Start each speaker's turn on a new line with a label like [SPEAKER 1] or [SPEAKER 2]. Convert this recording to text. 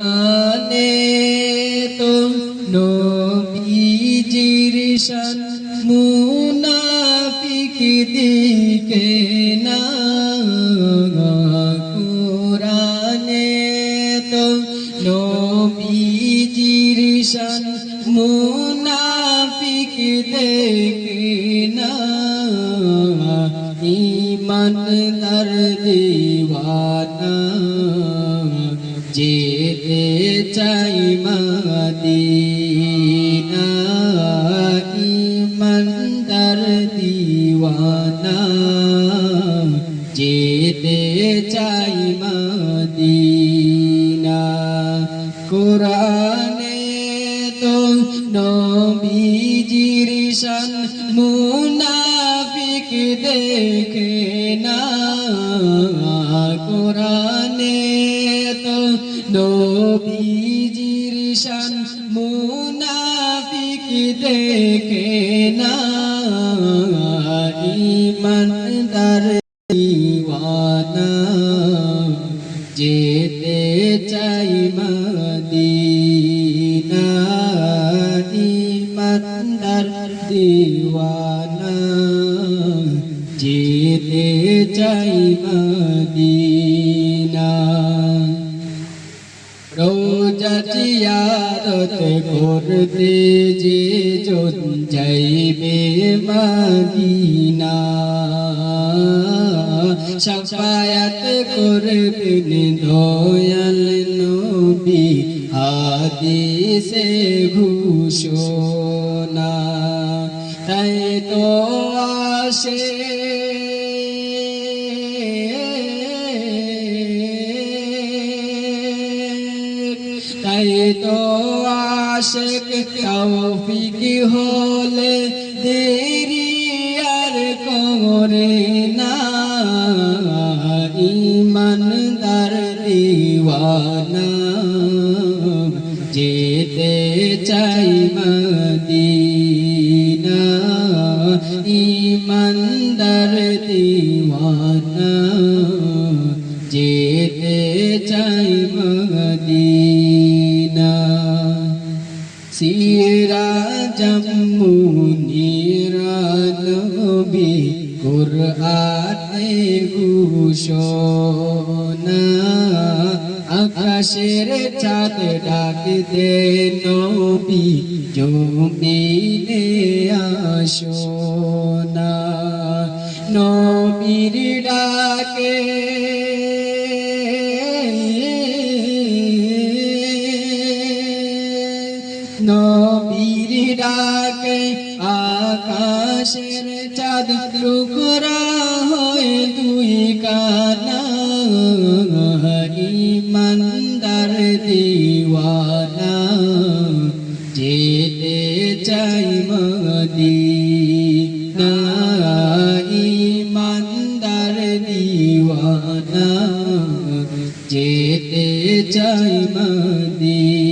[SPEAKER 1] আনে তো নবীজির শান মুনাফিক দিকে না কুরানে তো নবীজির শান মুনাফিক দেখে না ইমানদার দিওয়ানা। যেতে চাই মাদিনা দিওয়ানা। যেতে চাই মাদিনা। কোরআনে তো নবীজির শান মুনাফিক দেখে না। কোরআনে নবীজির শান মুনাফিক দেখে না ইমানদার দিওয়ানা। যেতে চাই মদিনা ইমানদার দিওয়ানা। যেতে চাই মদিনা। রোজা জিয়ারত করতে যে জন যাইবে মদিনা সাফায়াত করবেন দয়াল নবী, হাদিসে ঘোষণা। তাই তো আসে আশেক, তৌফিক হলে দেরি আর করে না। ইমানদার দিওয়ানা, যেতে চাই মদিনা। ইমানদার দিওয়ানা, যেতে চাই মদিনা। সিরা জম্মুনিরা নবী কুরআনে ঘোষণা। আকাশের চাঁদ ডাক দে নবী জমিনে আসোনা। নবীর ডাকে নবীর ডাকে আকাশের চাঁদ টুকরা হয়ে দুই কানা। ইমানদার দিওয়ানা। যেতে চাই মদিনা ইমানদার দিওয়ানা। যেতে চাই মদিনা।